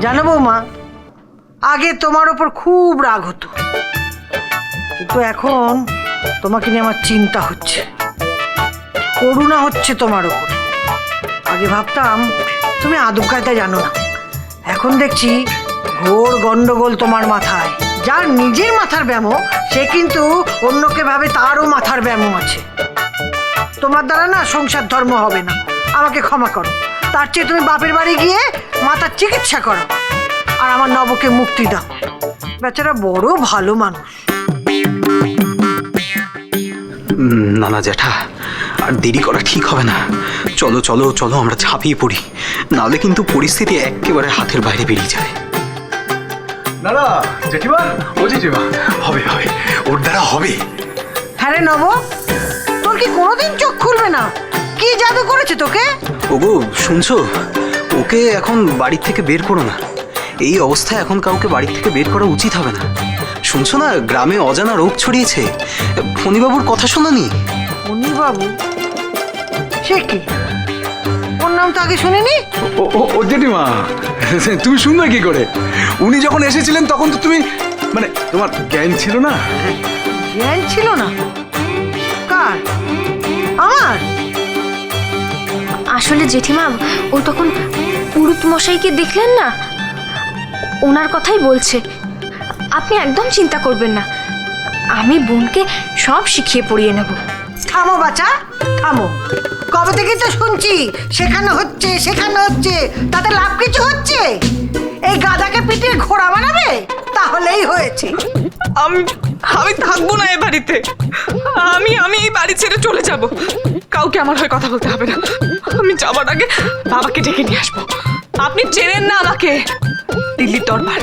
জানো বৌমা, আগে তোমার ওপর খুব রাগ হতো। কিন্তু এখন তোমাকে নিয়ে আমার চিন্তা হচ্ছে। করুণা হচ্ছে তোমার ওপর। আগে ভাবতাম, তুমি আদব কায়দা জানো না। এখন দেখছি ঘোর গন্ডগোল তোমার মাথায়। যার নিজের মাথার ব্যামো, সে কিন্তু অন্যকে ভাবে তারও মাথার ব্যামো আছে। তোমার দ্বারা না সংসার ধর্ম হবে না। আমাকে ক্ষমা করো। তার চেয়ে তুমি বাপের বাড়ি গিয়ে মাতার চিকিৎসা করো। আর আমার নবকে মুক্তি দাও। বেচারা বড় ভালো মানুষ। না না জ্যাঠা আর দেরি করা ঠিক হবে না। চলো চলো চলো আমরা ঝাঁপিয়ে পড়ি। নাহলে কিন্তু পরিস্থিতি একেবারে হাতের বাইরে বেরিয়ে যাবে না না জেঠিমা? ও জেঠিমা হবে হবে ওর দ্বারা হবে। হ্যাঁ রে নব তোর কি কোনোদিন চোখ খুলবে না? কি জাদু করেছে তোকে? ওগো শুনছো? ওকে এখন বাড়ির থেকে বের করো না। এই অবস্থায় এখন কাউকে বাড়ির থেকে বের করা উচিত হবে না। শুনছো না গ্রামে অজানা রোগ ছড়িয়েছে? ফণিবাবুর কথা শোনানি? উনি বাবু সে কি? ওর নাম তো আগে শুনিনি? ও ও ও জেঠিমা তুমি শুনবে কি করে? উনি যখন এসেছিলেন তখন তো তুমি মানে তোমার জ্ঞান ছিল না? জ্ঞান ছিল না? কার? আসলে জেঠিমা ও তখন পুরুত মশাইকে দেখলেন না? ওনার কথাই বলছে। আপনি একদম চিন্তা করবেন না। আমি বোনকে সব শিখিয়ে পড়িয়ে নেব। থামো বাচ্চা থামো। কবে থেকে তো শুনছি শেখানো হচ্ছে শেখানো হচ্ছে তাতে লাভ কিছু হচ্ছে? এই গাদাকে পিটিয়ে ঘোড়া বানাবে? তাহলেই হয়েছে। আমি আমি থাকব না এ বাড়িতে। আমি আমি এই বাড়ি ছেড়ে চলে যাব। কাউকে আমার হয়ে কথা বলতে হবে না। আমি যাবার আগে বাবাকে ডেকে নিয়ে আসব। আপনি চেনেন না আমাকে। দিল্লির দরবার।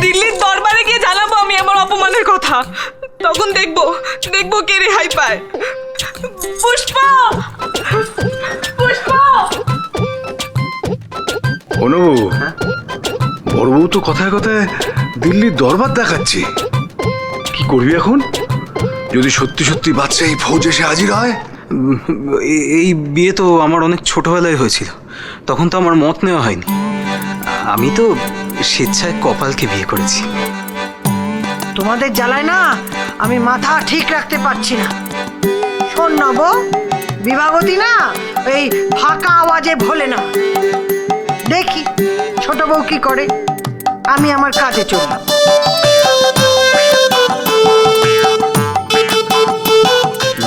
দিল্লির দরবারে গিয়ে জানাব আমি আমার অপমানের কথা। তখন দেখব দেখব কে রেহাই পায়। পুষ্প! অনুবু বড় তো কথায় কথায় দিল্লির দরবার দেখাচ্ছে। কি করবি এখন? যদি সত্যি সত্যি বাচ্চা এই ফৌজ এসে হাজির হয়? এই বিয়ে তো আমার অনেক ছোটবেলায় হয়েছিল। তখন তো আমার মত নেওয়া হয়নি। আমি তো স্বেচ্ছায় কপালকে বিয়ে করেছি। তোমাদের জ্বালায় না? আমি মাথা ঠিক রাখতে পারছি না। শোন না নব বিভাবতী না এই ফাঁকা আওয়াজে ভোলে না। দেখি ছোট বউ কি করে? আমি আমার কাজে চললাম।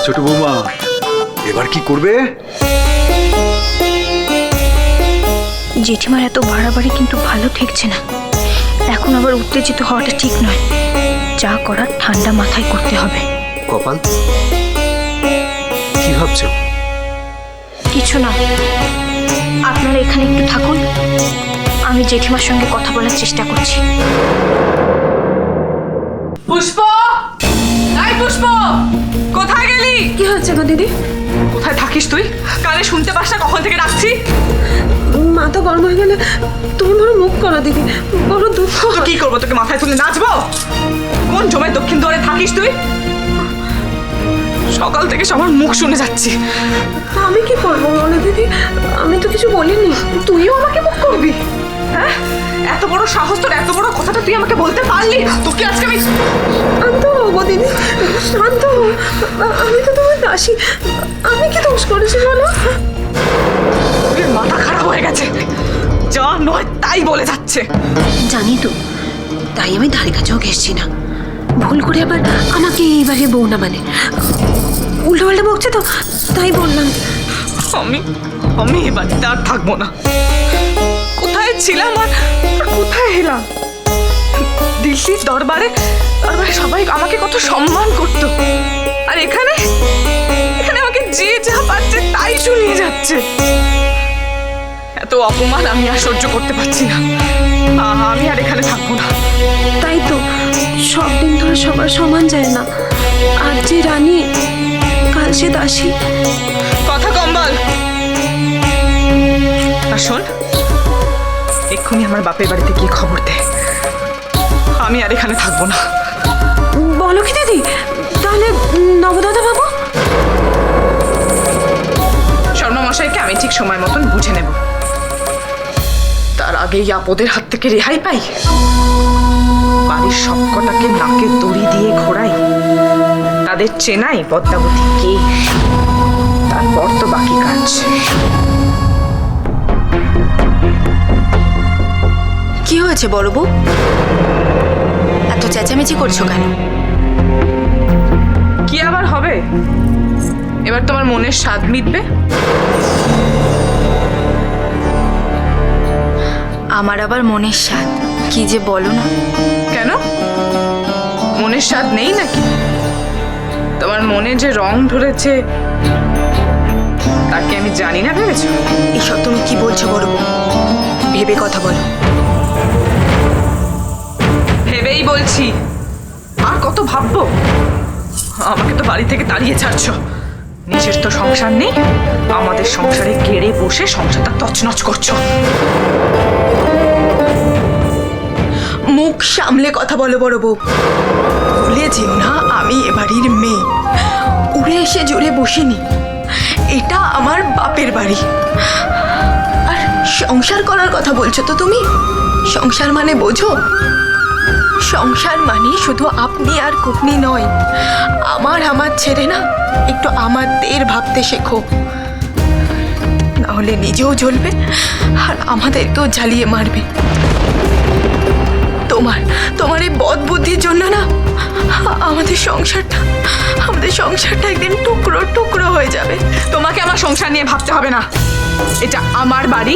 ছোট বৌমা এবার কি করবে? জেঠিমার এত বাড়াবাড়ি কিন্তু ভালো ঠেকছে না। এখন আবার উত্তেজিত হওয়াটা ঠিক নয়। যা করার ঠান্ডা মাথায় করতে হবে। কপাল? কি ভাবছ? কিছু না। আপনারা এখানে একটু থাকুন। আমি জেঠিমার সঙ্গে কথা বলার চেষ্টা করছি। পুষ্প! পুষ্প! কোথায় গেলি? কি হয়েছে গো দিদি? কোথায় থাকিস তুই? কানে শুনতে পাস না কখন থেকে ডাকছি? মাথা গরম হয়ে গেলে তুমি বড় মুখ করো দিদি বড় দুঃখ। তো কি করব তোকে মাথায় তুলে নাচবো? কোন জমের দক্ষিণ দুয়ারে থাকিস তুই? সকাল থেকে সবার মুখ শুনে যাচ্ছি। আমি কি করব দিদি আমি তো কিছু বলিনি তুইও আমাকে মুখ করবি? হ্যাঁ? এত বড় সাহস তোর এত বড় কথাটা তুই আমাকে বলতে পারলি? তোকে আজকে আমি শান্ত হব দিদি শান্ত আমি তো তোমার দাসী। আমি কি দোষ করেছি বলো? মাথা খারাপ হয়ে গেছে। যা নয় তাই বলে যাচ্ছে। জানি তো তাই আমি ধারে কাছেও ঘেসছি না। ভুল করে আবার আমাকে এইবারে বউ না মানে। উল্টো পাল্টা বকছে তো তাই বললাম। আমি আমি এ বাড়িতে আর থাকব না। ছিলাম আর আর কোথায় এলাম? দিল্লির দরবারে দরবারে সবাই আমাকে কত সম্মান করতো। আর এখানে এখানে আমাকে যে যা পাচ্ছে তাই শুনিয়ে যাচ্ছে। এত অপমান আমি আর সহ্য করতে পারছি না। আমি আর এখানে থাকব না। তাই তো সব দিন ধরে সবার সমান যায় না। আজ যে রানী কাল সে দাসী। কথা কম বল। আর শোন এক্ষুনি আমার বাপের বাড়িতে গিয়ে খবর দে। আমি আর এখানে থাকব না। বলো কি দিদি? তাহলে নবদাদা বাবু? শর্মা মশাইকে আমি ঠিক সময় মতন বুঝে নেব। তার আগেই আপদের হাত থেকে রেহাই পাই? বাড়ির সবকটাকে নাকে দড়ি দিয়ে ঘোরাই? তাদের চেনাই পদ্মাবতী কে? তারপর তো বাকি কাজ। হয়েছে বড় বউ? এত চেঁচামেচি করছ কেন? কি আবার হবে? এবার তোমার মনের স্বাদ মিটবে? আমার আবার মনের স্বাদ কি যে বলো না। কেন? মনের স্বাদ নেই নাকি? তোমার মনে যে রং ধরেছে তাকে আমি জানি না ভেবেছো? এইসব তুমি কি বলছো বড় ভেবে কথা বলো। ভেবেই বলছি। আর কত ভাববো? আমাকে তো বাড়ি থেকে তাড়িয়ে ছাড়ছো। নিজের তো সংসার নেই, আমাদের সংসারে গেড়ে বসে সংসারটা তছনছ করছ। মুখ সামলে কথা বলো বড় বউ। ভুলে যেও না আমি এ বাড়ির মেয়ে। উড়ে এসে জুড়ে বসিনি এটা আমার বাপের বাড়ি। আর সংসার করার কথা বলছো তো তুমি? সংসার মানে বোঝো? সংসার মানে শুধু আপনি আর কুটনি নয়। আমার আমার ছেড়ে না, একটু আমাদের ভাবতে শেখো। নাহলে নিজেও জ্বলবে, আর আমাদেরকেও জ্বালিয়ে মারবে। তোমার তোমার এই বদ বুদ্ধির জন্য না, আমাদের সংসারটা আমাদের সংসারটা একদিন টুকরো টুকরো হয়ে যাবে। তোমাকে আমার সংসার নিয়ে ভাবতে হবে না। এটা আমার বাড়ি,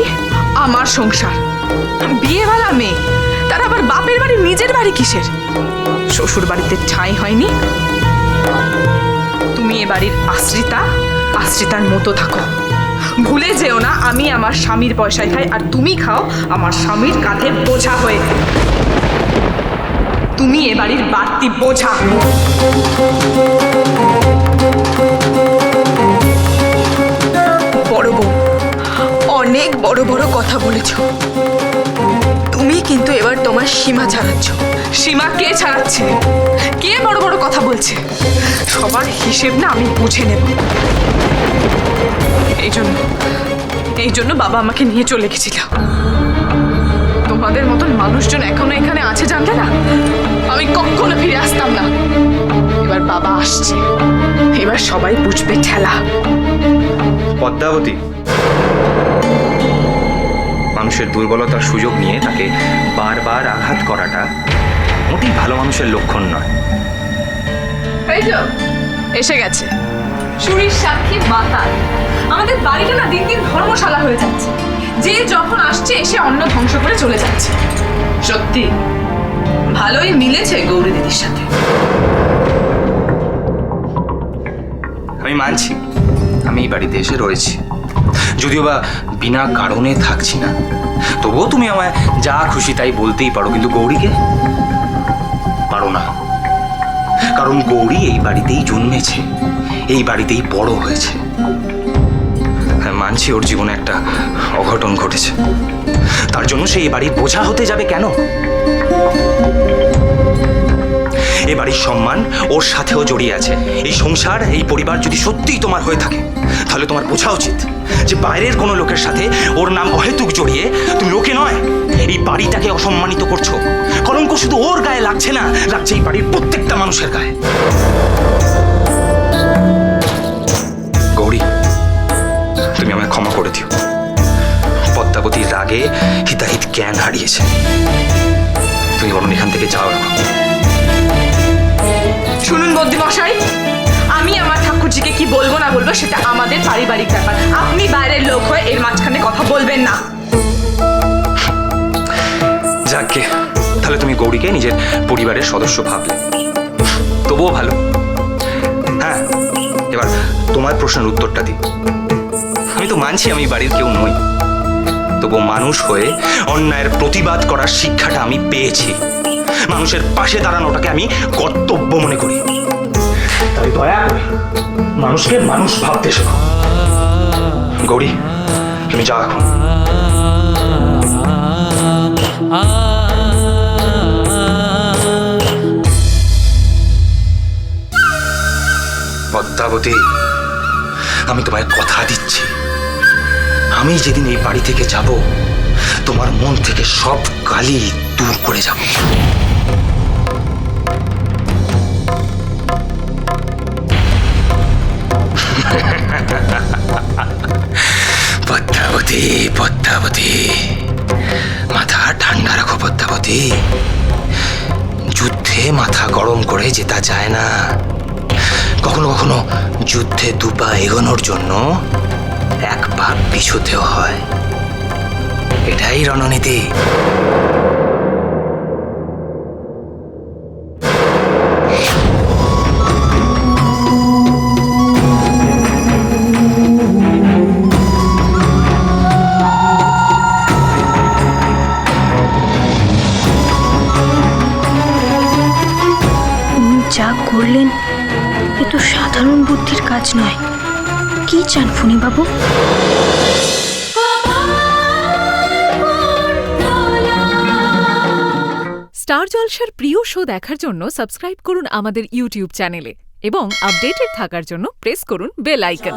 আমার সংসার। বিয়েওয়ালা মেয়ে। তার আবার বাপের বাড়ি, নিজের বাড়ি কিসের? শ্বশুর বাড়িতে ঠাঁই হয়নি? তুমি এ বাড়ির আশ্রিতা, আশ্রিতার মতো থাকো। ভুলে যেও না, আমি আমার স্বামীর পয়সায় খাই আর তুমি খাও আমার স্বামীর কাঁধে বোঝা হয়ে। তুমি এ বাড়ির বাড়তি বোঝা। বড় বউ, অনেক বড় বড় কথা বলেছ। কিন্তু এবার তোমার সীমা ছাড়াচ্ছ। সীমা কে ছাড়াচ্ছে? কে বড় বড় কথা বলছে? সবার হিসেব না আমি বুঝে নেব। এই জন্য এই জন্য বাবা আমাকে নিয়ে চলে গেছিল। তোমাদের মতন মানুষজন এখনও এখানে আছে জানলে না? আমি কখনো ফিরে আসতাম না। এবার বাবা আসছে। এবার সবাই বুঝবে ঠেলা। পদ্মাবতী। মানুষের দুর্বলতার সুযোগ নিয়ে তাকে বারবার আঘাত করাটা মোটেই ভালো মানুষের লক্ষণ নয়। এই তো এসে গেছে। সুরির সাক্ষী মাতাল আমাদের বাড়িটা না দিন দিন ধর্মশালা হয়ে যাচ্ছে। যে যখন আসছে এসে অন্ন ধ্বংস করে চলে যাচ্ছে। সত্যি ভালোই মিলেছে গৌরী দিদির সাথে। আমি মানছি। আমি এই বাড়িতে এসে রয়েছি। যদিও বা বিনা কারণে থাকছি না। তবুও তুমি আমায় যা খুশি তাই বলতেই পারো, কিন্তু গৌরীকে? পারো না। কারণ গৌরী এই বাড়িতেই জন্মেছে, এই বাড়িতেই বড় হয়েছে। হ্যাঁ মানছি ওর জীবনে একটা অঘটন ঘটেছে। তার জন্য সে এই বাড়ির বোঝা হতে যাবে কেন? এ বাড়ির সম্মান ওর সাথেও জড়িয়ে আছে। এই সংসার, এই পরিবার যদি সত্যিই তোমার হয়ে থাকে তাহলে তোমার বোঝা উচিত যে বাইরের কোনো লোকের সাথে ওর নাম অহেতুক জড়িয়ে তুমি ওকে নয়, এই বাড়িটাকে অসম্মানিত করছ। কলঙ্ক শুধু ওর গায়ে লাগছে না, লাগছে এই বাড়ির প্রত্যেকটা মানুষের গায়ে। গৌরী, তুমি আমায় ক্ষমা করে দিও। পদ্মাবতীর রাগে হিতাহিত জ্ঞান হারিয়েছে। তুমি বরং এখান থেকে যাও শুনুন বদ্যি মশাই বলব না বলব সেটা আমাদের পারিবারিক ব্যাপার। আপনি বাইরের লোক হয়ে এর মাঝখানে কথা বলবেন না। যাকে তাহলে তুমি গৌরীকে নিজের পরিবারের সদস্য ভাবলে। তবুও ভালো। হ্যাঁ এবার তোমার প্রশ্নের উত্তরটা দিই। আমি তো মানছি আমি বাড়ির কেউ নই। তবু মানুষ হয়ে অন্যায়ের প্রতিবাদ করার শিক্ষাটা আমি পেয়েছি। মানুষের পাশে দাঁড়ানোটাকে আমি কর্তব্য মনে করি। তাই দয়া করে মানুষকে মানুষ ভাবতে শেখো। গৌরী, তুমি যা এখন। পদ্মাবতী, আমি তোমায় কথা দিচ্ছি। আমি যেদিন এই বাড়ি থেকে যাব, তোমার মন থেকে সব কালি দূর করে যাব। পদ্মাবতী পদ্মাবতী। মাথা ঠান্ডা রাখো পদ্মাবতী। যুদ্ধে মাথা গরম করে জেতা যায় না। কখনো কখনো যুদ্ধে দুপা এগোনোর জন্য এক পা পিছুতেও হয়। এটাই রণনীতি। বুদ্ধির কাজ নয়। কি চান বাবু স্টার জলসার প্রিয় শো দেখার জন্য সাবস্ক্রাইব করুন আমাদের ইউটিউব চ্যানেলে এবং আপডেটেড থাকার জন্য প্রেস করুন বেল আইকন।